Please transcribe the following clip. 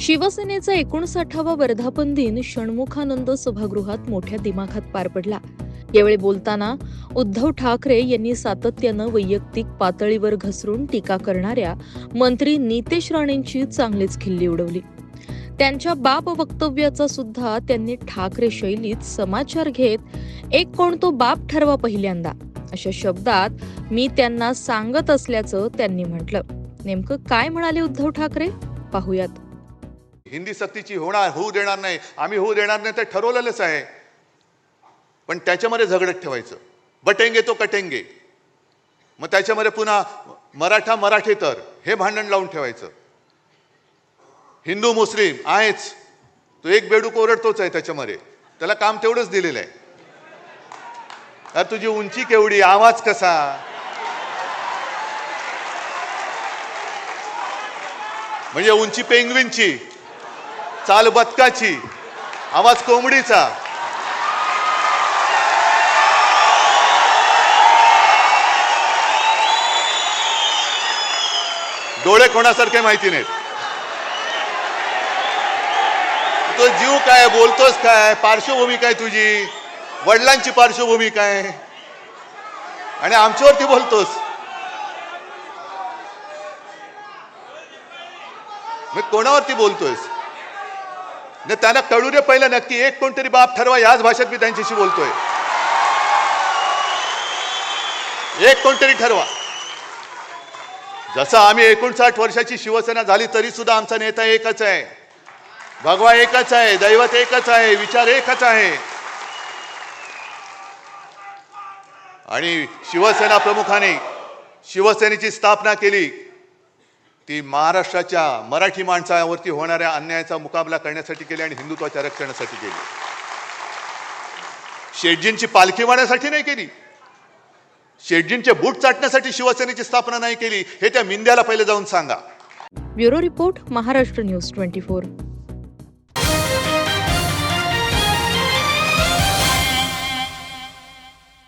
शिवसेनेचा एकोणसाठावा वर्धापन दिन षण्मुखानंद सभागृहात मोठ्या दिमाखात पार पडला. यावेळी बोलताना उद्धव ठाकरे यांनी सातत्यानं वैयक्तिक पातळीवर घसरून टीका करणाऱ्या मंत्री नितेश राणेंची चांगलीच खिल्ली उडवली. त्यांच्या बाप वक्तव्याचा सुद्धा त्यांनी ठाकरे शैलीत समाचार घेत एक कोण तो बाप ठरवा पहिल्यांदा अशा शब्दात मी त्यांना सांगत असल्याचं त्यांनी म्हटलं. नेमकं काय म्हणाले उद्धव ठाकरे? पाहूयात. हिंदी सक्तीची होणार होऊ देणार नाही. आम्ही होऊ देणार नाही ते ठरवलेलंच आहे. पण त्याच्यामध्ये झगडत ठेवायचं. बटेंगे तो कटेंगे. मग त्याच्यामध्ये पुन्हा मराठा मराठी तर हे भांडण लावून ठेवायचं. हिंदू मुस्लिम आहेच. तो एक बेडूक ओरडतोच आहे त्याच्यामध्ये. त्याला काम तेवढंच दिलेलं आहे. अरे तुझी उंची केवढी आवाज कसा? म्हणजे उंची पेंगविनची. चाल बदकाची आवाज कोंबडीचा. डोळे कोणासारखे माहिती नाहीत. तो जीव काय बोलतोस काय पार्श्वभूमी काय तुझी? वडिलांची पार्श्वभूमी काय? आणि आमच्यावरती बोलतोस? मी कोणावरती बोलतोयस? न त्यांना कळू दे पहिलं नक्की. एक कोणतरी बाप ठरवा याच भाषेत मी त्यांच्याशी बोलतोय. एक कोणतरी ठरवा. जसं आम्ही एकोणसाठ वर्षाची शिवसेना झाली तरी सुद्धा आमचा नेता एकच आहे. भगवा एकच आहे दैवत एकच आहे विचार एकच आहे. आणि शिवसेना प्रमुखाने शिवसेनेची स्थापना केली. ती महाराष्ट्राच्या मराठी माणसावरती होणाऱ्या अन्यायाचा मुकाबला करण्यासाठी केली आणि हिंदुत्वाच्या रक्षणासाठी केली शेटजींची पालखी वाण्यासाठी नाही केली. शेटजींचे बूट चाटण्यासाठी शिवसेनेची स्थापना नाही केली. हे त्या मिंद्याला पहिले जाऊन सांगा. Bureau report Maharashtra news twenty four.